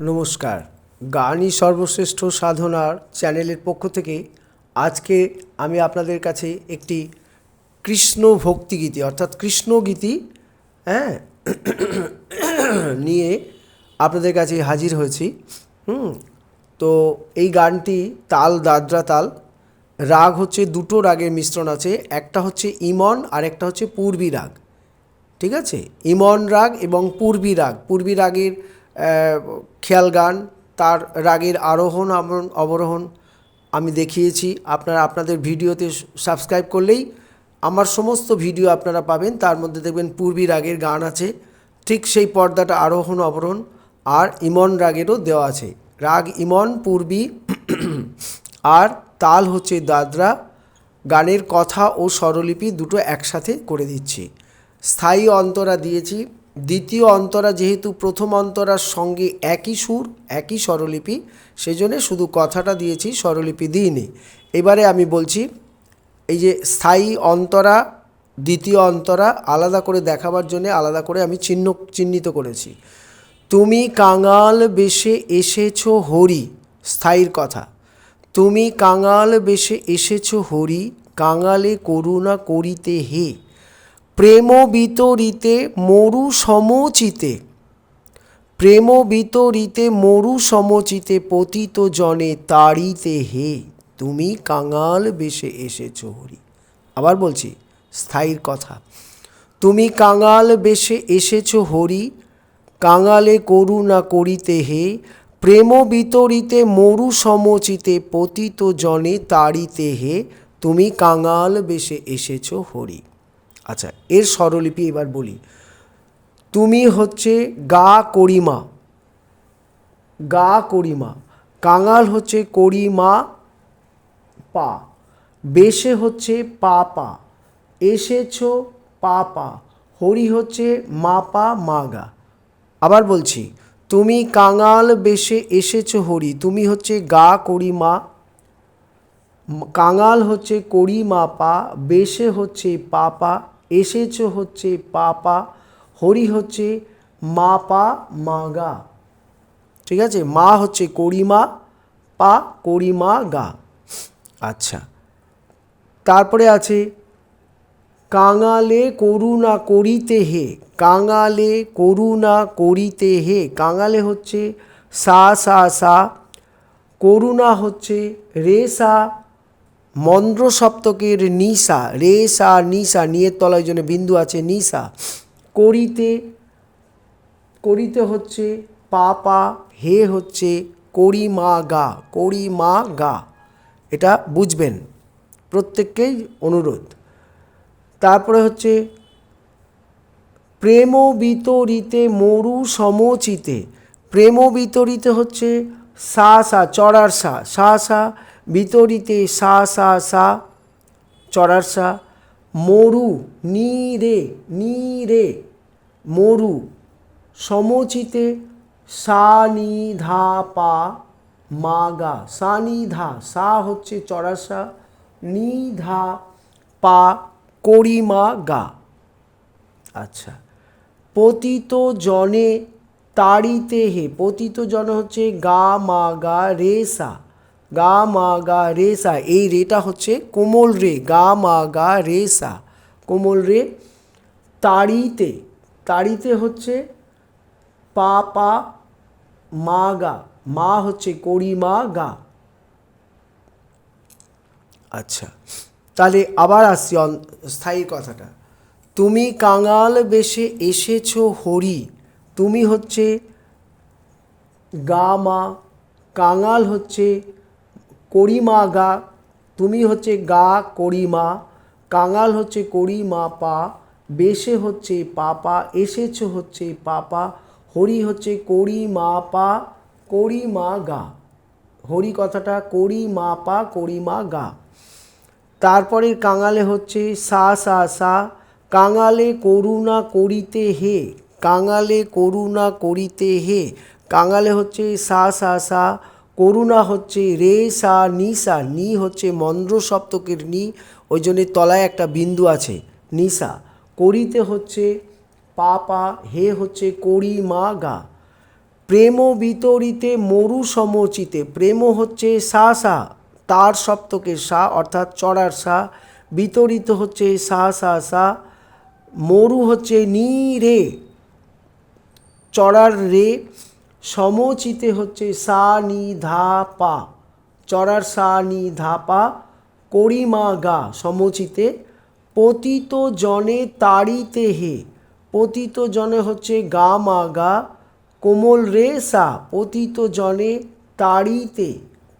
নমস্কার। গানই সর্বশ্রেষ্ঠ সাধনার চ্যানেলের পক্ষ থেকে আজকে আমি আপনাদের কাছে একটি কৃষ্ণ ভক্তিগীতি অর্থাৎ কৃষ্ণগীতি হ্যাঁ নিয়ে আপনাদের কাছে হাজির হয়েছি। হুম, তো এই গানটি তাল দাদরা তাল, রাগ হচ্ছে দুটো রাগের মিশ্রণ আছে, একটা হচ্ছে ইমন আর একটা হচ্ছে পূর্বী রাগ। ঠিক আছে? ইমন রাগ এবং পূর্বী রাগ, পূর্বী রাগের খেয়াল গান, তার রাগের আরোহণ অবরোহণ আমি দেখিয়েছি। আপনারা আপনাদের ভিডিওতে সাবস্ক্রাইব করলেই আমার সমস্ত ভিডিও আপনারা পাবেন। তার মধ্যে দেখবেন পূর্বী রাগের গান আছে, ঠিক সেই পর্দাটা আরোহণ, অবরোহণ আর ইমন রাগেরও দেওয়া আছে। রাগ ইমন, পূর্বী আর তাল হচ্ছে দাদরা। গানের কথা ও স্বরলিপি দুটো একসাথে করে দিচ্ছি। স্থায়ী অন্তরা দিয়েছি। দ্বিতীয় অন্তরা যেহেতু প্রথম অন্তরার সঙ্গে একই সুর, একই স্বরলিপি, সেজন্য শুধু কথাটা দিয়েছি, স্বরলিপি দিইনি। এবারে আমি বলছি, এই যে স্থায়ী অন্তরা, দ্বিতীয় অন্তরা আলাদা করে দেখাবার জন্য আলাদা করে আমি চিহ্ন, চিহ্নিত করেছি। তুমি কাঙাল বেশে এসেছ হরি, স্থায়ীর কথা। তুমি কাঙাল বেশে এসেছ হরি, কাঙালে করুণা করিতে হে। প্রেম বিতরিতে মরু সমচিতে। প্রেম বিতরিতে মরু সমচিতে পতিত জনে তাড়িতে হে, তুমি কাঙাল বেশে এসেছ হরি। আবার বলছি, স্থায়ীর কথা। তুমি কাঙাল বেশে এসেছ হরি, কাঙালে করুণা করিতে হে প্রেম বিতরিতে মরু সমচিতে পতিত জনে তাড়িতে হে, তুমি কাঙাল বেশে এসেছ হরি। আচ্ছা এর স্বরলিপি এবার বলি। তুমি হচ্ছে গা করিমা। গা করিমা। কাঙাল হচ্ছে করিমা পা। বেশে হচ্ছে পা পা এসেছ পা পা হরি হচ্ছে মা পা মা গা আবার বলছি, তুমি কাঙাল বেশে এসেছ হরি। তুমি হচ্ছে গা করিমা। কাঙাল হচ্ছে করি মা পা। বেশে হচ্ছে পাপা। এসেছ হচ্ছে পাপা, হরি হচ্ছে মা পা মাগা ঠিক আছে? মা হচ্ছে করিমা, পা করিমা গা। আচ্ছা। তারপরে আছে, কাঙালে করুণা করিতে হে, কাঙালে করুণা করিতে হে। কাঙালে হচ্ছে সা সা সা। করুণা হচ্ছে রে, সা মন্দ্র সপ্তকের নিসা, রে সা নিসা, নিয়ের তলায় জন্য বিন্দু আছে, নিসা। করিতে করিতে হচ্ছে পা পা হে হচ্ছে করি মা গা করি মা গা। এটা বুঝবেন, প্রত্যেককেই অনুরোধ। তারপরে হচ্ছে, প্রেম বিতরিতে মরু সমচিতে। প্রেম বিতরিতে হচ্ছে সা সা, চড়ার সা সা সা বিতরিতে সা সা সা চড়ার সা, মরু, নি রে নি রে, মরু, সমচিতে সা, নি, ধা, পা, মা, গা, সা, নি, ধা, সা হচ্ছে চড়ার সা, নি, ধা, পা করিমা গা। আচ্ছা পতিত জনে তাড়িতে হে, পতিত জন হচ্ছে গা, মা, গা, রে, সা। গা মা গা রে সা। এই রেটা হচ্ছে কোমল রে গা মা গা রে সা। কোমল রে তাড়িতে তাড়িতে হচ্ছে পা পা মা গা মা হচ্ছে করিমা গা। আচ্ছা। তাহলে আবার আসছি স্থায়ী কথাটা। তুমি কাঙাল বেশে এসেছ হরি তুমি হচ্ছে গা মা কাঙাল হচ্ছে করিমা গা, তুমি হচ্ছে গা করিমা, কাঙাল হচ্ছে করিমা পা, বেশে হচ্ছে পাপা, এসেছ হচ্ছে পাপা, হরি হচ্ছে করি মা পা করি মা গা। হরি কথাটা করি মা পা করি মা গা। তারপরে কাঙালে হচ্ছে সা সা সা। কাঙালে করুণা করিতে হে, কাঙালে করুণা করিতে হে। কাঙালে হচ্ছে সা সা সা। করুণা হচ্ছে রে সা, নি সা, নি হচ্ছে মন্দ্র সপ্তকের নি, ওই জন্য তলায় একটা বিন্দু আছে নিসা করিতে হচ্ছে পা পা হে হচ্ছে করি মা গা। প্রেম বিতরিতে মরু সমচিতে, প্রেম হচ্ছে সা সা, তার সপ্তকের সা, অর্থাৎ চড়ার সা। বিতরিত হচ্ছে সা সা সা, মরু হচ্ছে নি রে, চড়ার রে সমচিতে হচ্ছে সা, নি, ধা, পা। চড়ার সা, নি, ধা, পা করিমা গা, সমচিতে। পতিত জনে তাড়িতে হে। পতিত জনে হচ্ছে গা, মা, গা। কোমল রে সা, পতিত জনে তাড়িতে।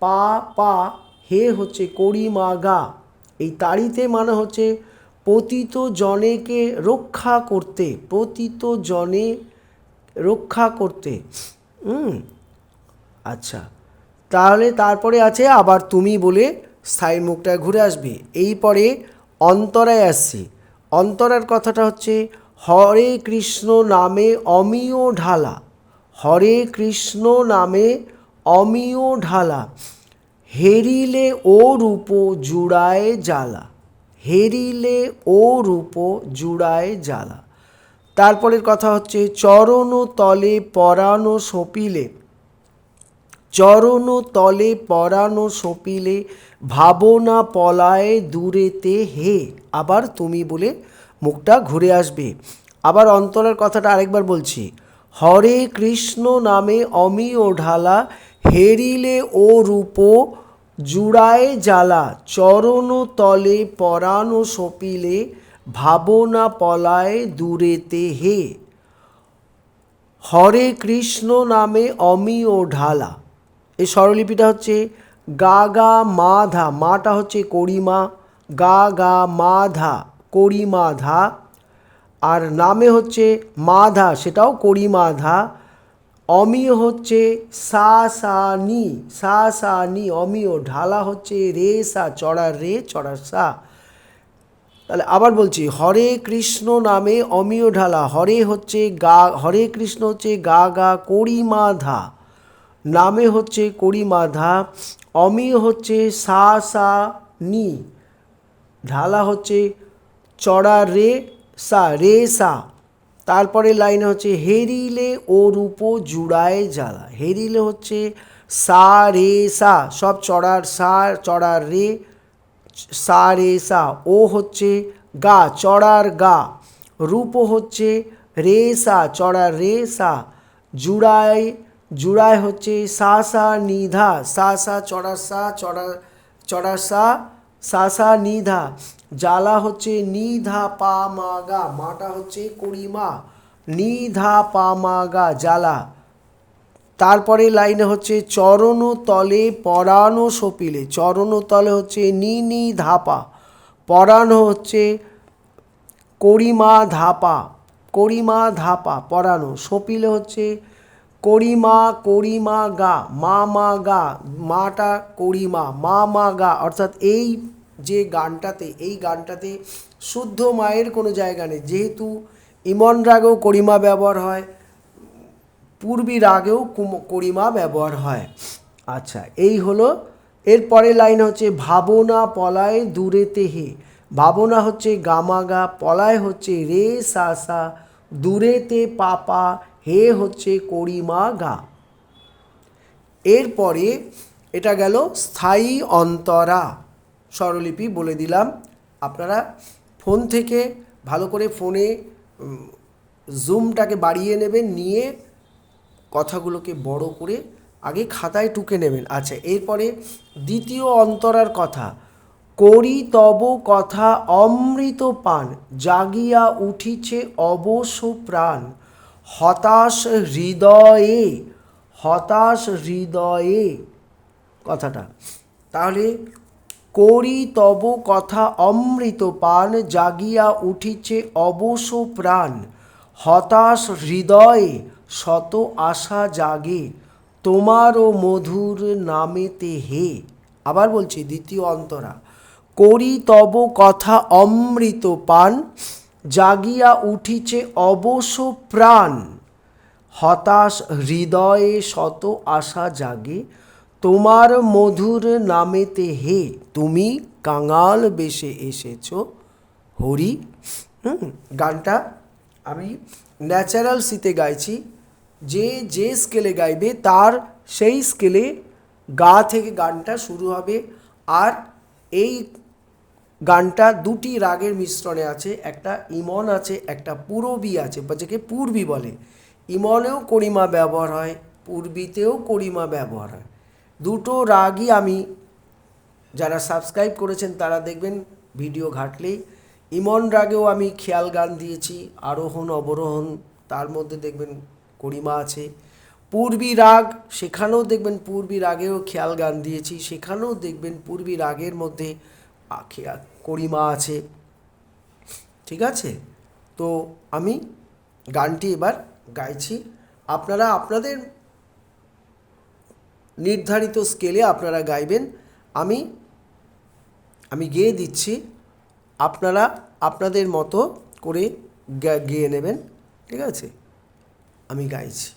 পা পা, হে হচ্ছে করিমা গা। এই তাড়িতে মানে হচ্ছে পতিত জনেকে রক্ষা করতে, পতিত জনে রক্ষা করতে। হুম আচ্ছা। তাহলে তারপরে আছে আবার তুমি বলে স্থায়ী মুখটা ঘুরে আসবে। এই পরে অন্তরায় আসছে। অন্তরার কথাটা হচ্ছে, হরে কৃষ্ণ নামে অমিয় ঢালা। হরে কৃষ্ণ নামে অমিয় ঢালা। হেরিলে ও রূপ জুড়ায় জ্বালা। হেরিলে ও রূপ জুড়ায় জ্বালা। তারপরের কথা হচ্ছে চরণ তলে পরানো সপিলে চরণ তলে পরানো সপিলে, ভাবনা পলায় দূরেতে হে, আবার তুমি বলে মুখটা ঘুরে আসবে। আবার অন্তরের কথাটা আরেকবার বলছি, হরে কৃষ্ণ নামে অমিয় ঢালা, হেরিলে ও রূপ জুড়ায় জ্বালা চরণ তলে পরানো সপিলে ভাবনা পলায় দূরেতে হে। হরে কৃষ্ণ নামে অমিয় ঢালা। এই স্বরলিপিটা হচ্ছে গা গা মা ধা মাটা হচ্ছে করিমা, গা গা মা ধা করিমা ধা আর নামে হচ্ছে মাধা, সেটাও করিমাধা। অমিয় হচ্ছে সা সা নি, সা সা নি, অমিয় ঢালা হচ্ছে রে সা চড়ার রে চড়ার সা। তাহলে আবার বলছি, হরে কৃষ্ণ নামে অমিয় ঢালা, হরে হচ্ছে গা, হরে কৃষ্ণ হচ্ছে গা গা করিমাধা, নামে হচ্ছে করিমাধা, অমিয় হচ্ছে সা সা নি, ঢালা হচ্ছে চড়া রে সা রে সা, তারপরে লাইনে হচ্ছে হেরিলে ও রূপ জুড়ায় জ্বালা, হেরিলে হচ্ছে সা রে সা, সব চড়ার সা চড়ার রে সা রে সা, ও হচ্ছে গা, চড়ার গা। রূপ হচ্ছে রে সা, চড়ার রে সা। জুড়ায় জুড়ায় হচ্ছে সা সা নিধা সা সা, চড়ার সা চড়া চড়ার সা সা সা নিধা জ্বালা হচ্ছে নিধা পা, মা, গা। মাটা হচ্ছে করিমা নিধা পা, মা, গা, জ্বালা। তারপরে লাইনে হচ্ছে চরণ তলে পরানো সপিলে। চরণ তলে হচ্ছে নি নি ধাপা। পরানো হচ্ছে করিমা ধাপা। করিমা ধাপা পরানো সপিলে হচ্ছে করিমা করিমা গা, মা মা গা, মাটা করিমা, মা মা গা। অর্থাৎ এই যে গানটাতে, এই গানটাতে শুদ্ধ মায়ের কোনো জায়গা নেই। যেহেতু ইমন রাগেও করিমা ব্যবহার হয় পূর্বী রাগেও করিমা ব্যবহার হয়। আচ্ছা এই হলো এর পরের লাইন হচ্ছে, ভাবনা পলায় দূরেতে হে ভাবনা হচ্ছে গামাগা, পলায় হচ্ছে রে সা সা দূরেতে পাপা, হে হচ্ছে করিমা গা। এরপরে এটা গেল, স্থায়ী অন্তরা। স্বরলিপি বলে দিলাম। আপনারা ফোন থেকে ভালো করে ফোনে জুমটাকে বাড়িয়ে নেবেন, নিয়ে কথাগুলোকে বড় করে আগে খাতায় টুকে নেবেন। আচ্ছা এরপরে দ্বিতীয় অন্তরার কথা। করি তব কথা অমৃত পান, জাগিয়া উঠিছে অবশ্য প্রাণ। হতাশ হৃদয়ে হতাশ হৃদয়ে, কথাটা। তাহলে করি তব কথা অমৃত পান, জাগিয়া উঠিছে অবশ্য প্রাণ। হতাশ হৃদয়ে শত আশা জাগে, তোমারও মধুর নামেতে হে। আবার বলছি, দ্বিতীয় অন্তরা, করি তব কথা অমৃত পান, জাগিয়া উঠিছে অবশ্য প্রাণ। হতাশ হৃদয়ে শত আশা জাগে, তোমার মধুর নামেতে হে। তুমি কাঙাল বেশে এসেছ, হরি। গানটা আমি ন্যাচারাল সিতে গাইছি। যে যে স্কেলে গাইবে, তার সেই স্কেলে গা থেকে গানটা শুরু হবে। আর এই গানটা দুটি রাগের মিশ্রণে আছে, একটা ইমন আছে, একটা পূরবী আছে, বা যাকে পূর্বী বলে। ইমনেও করিমা ব্যবহার হয়, পূর্বীতেও করিমা ব্যবহার হয়। দুটো রাগই আমি, যারা সাবস্ক্রাইব করেছেন তারা দেখবেন ভিডিও ঘাটলেই। ইমন রাগেও আমি খেয়াল গান দিয়েছি, আরোহণ, অবরোহণ, তার মধ্যে দেখবেন করিমা আছে। পূর্বী রাগ, সেখানেও দেখবেন পূর্বী রাগেও খেয়াল গান দিয়েছি, সেখানেও দেখবেন পূর্বী রাগের মধ্যে করিমা আছে। ঠিক আছে? তো আমি গানটি এবার গাইছি। আপনারা, আপনাদের নির্ধারিত স্কেলে আপনারা গাইবেন। আমি আমি গেয়ে দিচ্ছি। আপনারা, আপনাদের মতো করে গেয়ে নেবেন। ঠিক আছে? আমি গাইছি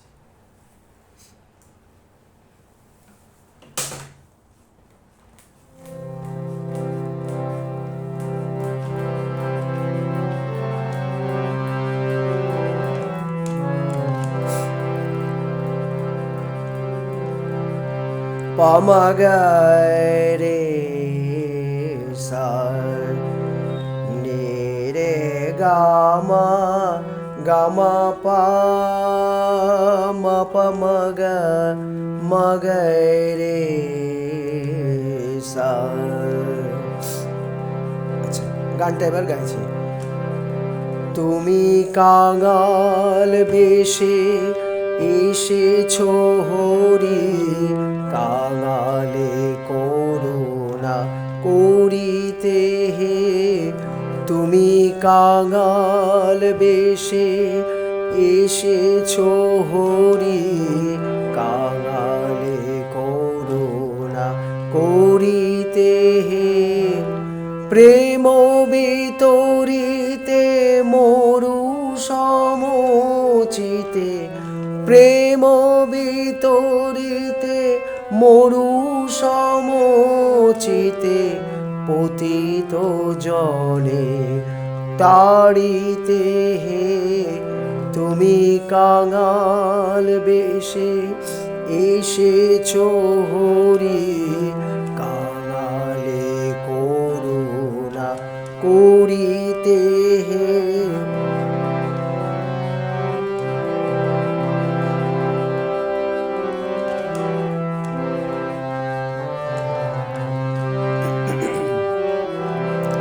পমগায় রে সার নে রে গামা পমগ মগায় রে সার আচ্ছা গানটা এবার গাইছি। তুমি কাঙাল বেশে এসেছ হরি, কাঙালে করুণা করিতে হে। তুমি কাঙাল বেশে এসেছ হরি, কাঙালে করুণা করিতে হে। প্রেম বিতরিতে মরু সমচিতে, প্রেম বিতরিতে মরু সমচিতে, পতিত জলে তাড়িতে হে তুমি কাঙাল বেশে এসেছ হরি কাঙালে করুণা করিতে হে।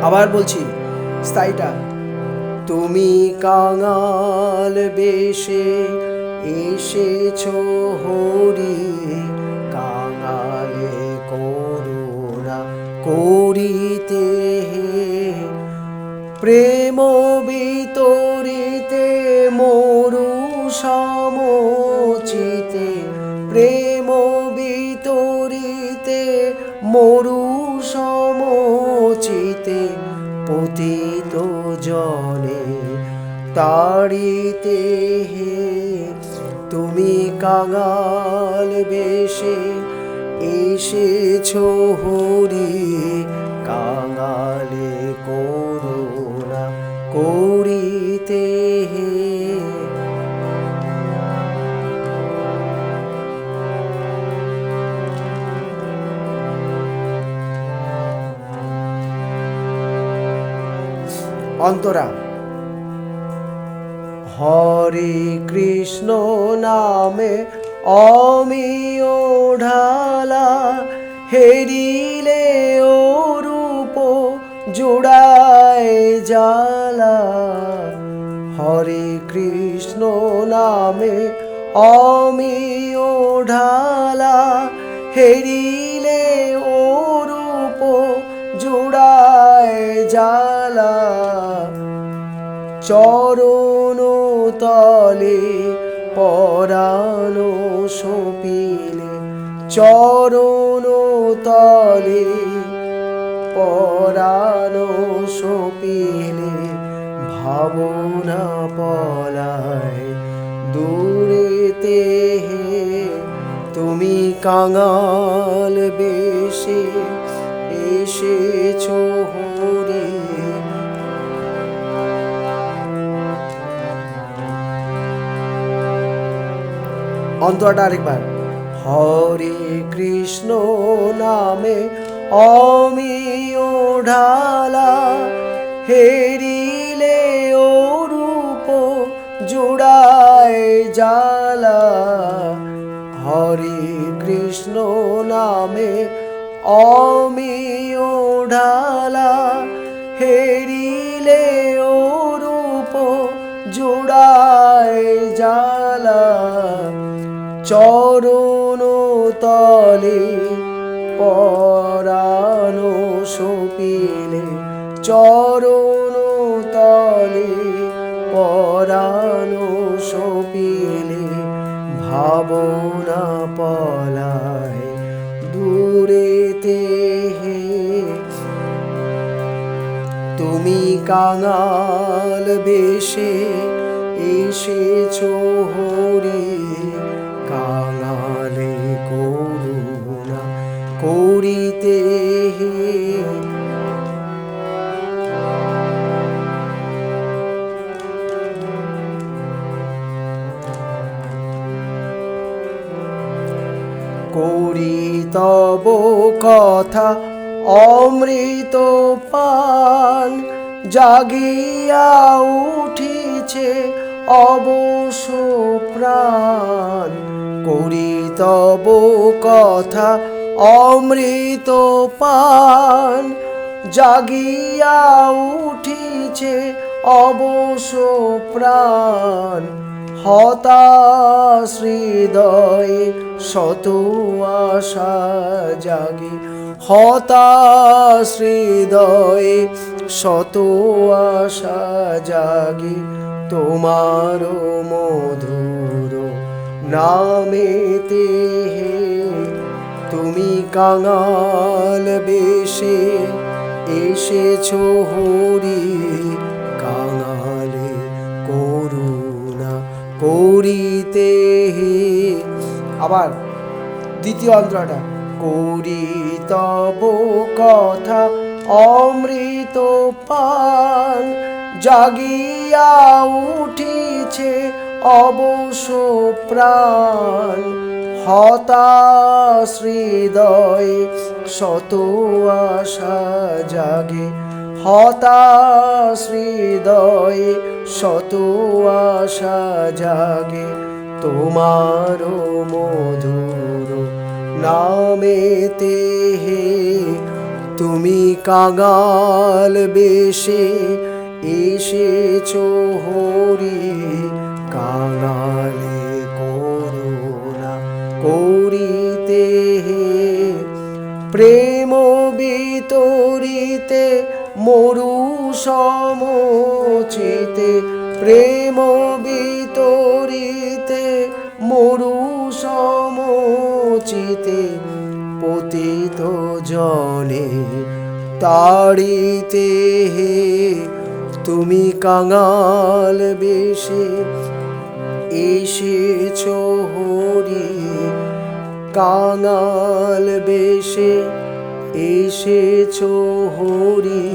আবার বলছি স্থায়ীটা তুমি কাঙাল বেশে এসেছ হরি, কাঙালে করুণা করিতে হে। প্রেম বিতরিতে মরু সমচিতে, প্রেম বিতরিতে মরু সমচিতে তাড়িতে হে তুমি কাঙাল বেশে এসেছ হরি কাঙালে করুণা করিতে হে। অন্তরা হরে কৃষ্ণ নামে অমিয় ঢালা, হেরিলে ও রূপ জোড়ায় জালা হরে কৃষ্ণ নামে অমিয় ঢালা, হেরিলে ও রূপ জোড়ায় জালা চরণ তলে পরানো সপিলে চরণ তলে পরানো সপিলে ভাবনা পলায় দূরেতে হে, তুমি কাঙাল বেশে এসেছ। অন্তরাটা আরেকবার। হরে কৃষ্ণ নামে অমিয় ঢালা, হেরিলে ও রূপ জুড়ায় জালা হরে কৃষ্ণ নামে অমিয় ঢালা, হেরিলে পরানো সপিলে, চরণ তলে পরানো সপিলে, ভাবনা পলায় দূরেতে হে। তুমি কাঙাল বেশে এসেছ হরি কাঙালে করুণা করিতে করি তব কথা অমৃত পান জাগিয়া উঠিছে অবশ প্রাণ। করি তব কথা অমৃত পান জাগিয়া উঠিছে অবশ প্রাণ। হতাশ হৃদয়ে শত আশা জাগে। হতাশ হৃদয়ে শত আশা জাগে। তোমার মধুর নামেতে হে তুমি কাঙাল বেশে এসেছ হরি, কাঙালে করুণা করিতে হে। আবার দ্বিতীয় অন্তরাটা করি তব কথা অমৃত পান, জাগিয়া উঠিছে অবশ প্রাণ। হতাশ হৃদয়ে শত আশা জাগে। হতাশ হৃদয়ে শত আশা জাগে। তোমার মধুর নামেতে হে, তুমি কাঙাল বেশে এসেছ হরি কাঙালে। করিতে হে। প্রেম বিতরিতে মরু সমচিতে। প্রেম বিতরিতে মরু সমচিতে পতিত জনে তাড়িতে হে। তুমি কাঙাল বেশে এসেছ হরি। কাঙাল বেশে এসেছ হরি,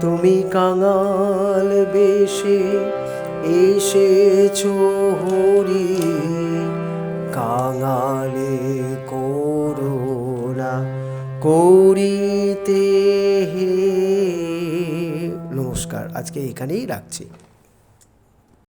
তুমি কাঙাল বেশে এসেছ হরি। কাঙালে করুণা করিতে হে। নমস্কার, আজকে এখানেই রাখছি।